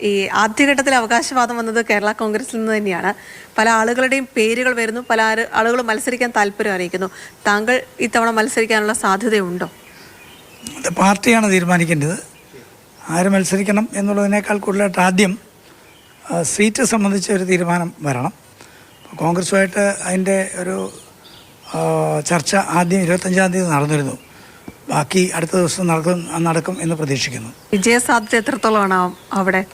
ഈ ആദ്യഘട്ടത്തിൽ അവകാശവാദം വന്നത് കേരള കോൺഗ്രസിൽ നിന്ന് തന്നെയാണ്. പല ആളുകളുടെയും പേരുകൾ വരുന്നു. പല ആളുകൾ ആളുകളും മത്സരിക്കാൻ താല്പര്യം അറിയിക്കുന്നു. താങ്കൾ ഇത്തവണ മത്സരിക്കാനുള്ള സാധ്യതയുണ്ടോ? അത് പാർട്ടിയാണ് തീരുമാനിക്കേണ്ടത്. ആര് മത്സരിക്കണം എന്നുള്ളതിനേക്കാൾ കൂടുതലായിട്ട് ആദ്യം സീറ്റ് സംബന്ധിച്ച ഒരു തീരുമാനം വരണം. കോൺഗ്രസുമായിട്ട് അതിന്റെ ഒരു ചർച്ച ആദ്യം ഇരുപത്തഞ്ചാം തീയതി നടന്നിരുന്നു. ബാക്കി അടുത്ത ദിവസം നടക്കും നടക്കും എന്ന് പ്രതീക്ഷിക്കുന്നു. വിജയസാധ്യത എത്രത്തോളമാണ് അവിടെ?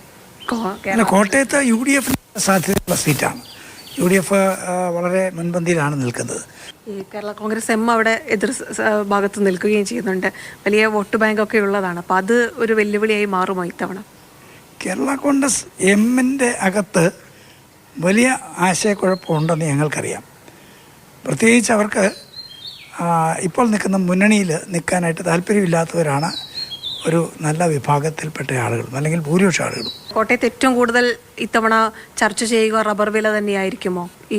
പിന്നെ കോട്ടയത്ത് യു ഡി എഫിന് സാധ്യതയുള്ള സീറ്റാണ്. യു ഡി എഫ് വളരെ മുൻപന്തിയിലാണ് നിൽക്കുന്നത്. ഈ കേരള കോൺഗ്രസ് എം അവിടെ എതിർ ഭാഗത്ത് നിൽക്കുകയും ചെയ്യുന്നുണ്ട്. വലിയ വോട്ട് ബാങ്ക് ഒക്കെ ഉള്ളതാണ്. അപ്പോൾ അത് ഒരു വെല്ലുവിളിയായി മാറുമോ ഇത്തവണ? കേരള കോൺഗ്രസ് എമ്മിന്റെ അകത്ത് വലിയ ആശയക്കുഴപ്പമുണ്ടെന്ന് ഞങ്ങൾക്കറിയാം. പ്രത്യേകിച്ച് അവർക്ക് ഇപ്പോൾ നിൽക്കുന്ന മുന്നണിയിൽ നിൽക്കാനായിട്ട് താല്പര്യമില്ലാത്തവരാണ് ഒരു നല്ല വിഭാഗത്തിൽപ്പെട്ട ആളുകളും അല്ലെങ്കിൽ ഭൂരിപക്ഷ ആളുകളും. കോട്ടയത്ത് ഏറ്റവും കൂടുതൽ ഇത്തവണ ചർച്ച ചെയ്യുക റബ്ബർ വില തന്നെയായിരിക്കുമോ ഈ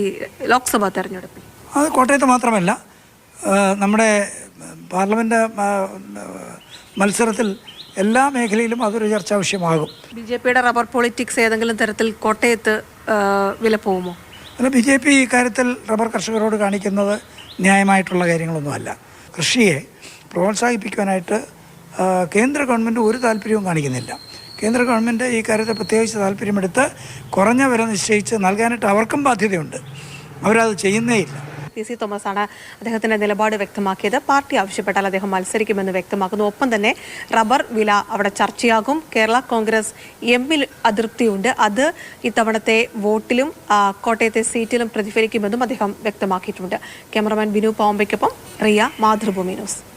ലോക്സഭാ തെരഞ്ഞെടുപ്പിൽ? അത് കോട്ടയത്ത് മാത്രമല്ല നമ്മുടെ പാർലമെന്റ് മത്സരത്തിൽ എല്ലാ മേഖലയിലും അതൊരു ചർച്ചാ വിഷയമാകും. ബി ജെ പിയുടെ റബ്ബർ പൊളിറ്റിക്സ് ഏതെങ്കിലും തരത്തിൽ കോട്ടയത്ത് വില പോകുമോ? അല്ല ബി ജെ പി ഇക്കാര്യത്തിൽ റബ്ബർ കർഷകരോട് കാണിക്കുന്നത് ന്യായമായിട്ടുള്ള കാര്യങ്ങളൊന്നുമല്ല. കൃഷിയെ പ്രോത്സാഹിപ്പിക്കുവാനായിട്ട് കേന്ദ്ര ഗവൺമെന്റ് ഒരു താല്പര്യവും കാണിക്കുന്നില്ല. കേന്ദ്ര ഗവൺമെന്റ് ഈ കാര്യത്തെ പ്രത്യേകിച്ച് താല്പര്യമെടുത്ത് കുറഞ്ഞ വില നിശ്ചയിച്ച് നൽകാനായിട്ട് അവർക്കും ബാധ്യതയുണ്ട്. അവരത് ചെയ്യുന്നേയില്ല. പി സി തോമസ് ആണ് അദ്ദേഹത്തിന്റെ നിലപാട് വ്യക്തമാക്കിയത്. പാർട്ടി ആവശ്യപ്പെട്ടാൽ അദ്ദേഹം മത്സരിക്കുമെന്ന് വ്യക്തമാക്കുന്നു. ഒപ്പം തന്നെ റബ്ബർ വില അവിടെ ചർച്ചയാകും. കേരള കോൺഗ്രസ് എമ്മിൽ അതൃപ്തിയുണ്ട്. അത് ഇത്തവണത്തെ വോട്ടിലും കോട്ടയത്തെ സീറ്റിലും പ്രതിഫലിക്കുമെന്നും അദ്ദേഹം വ്യക്തമാക്കിയിട്ടുണ്ട്. ക്യാമറമാൻ ബിനു പാമ്പയ്ക്കൊപ്പം റിയ മാതൃഭൂമി ന്യൂസ്.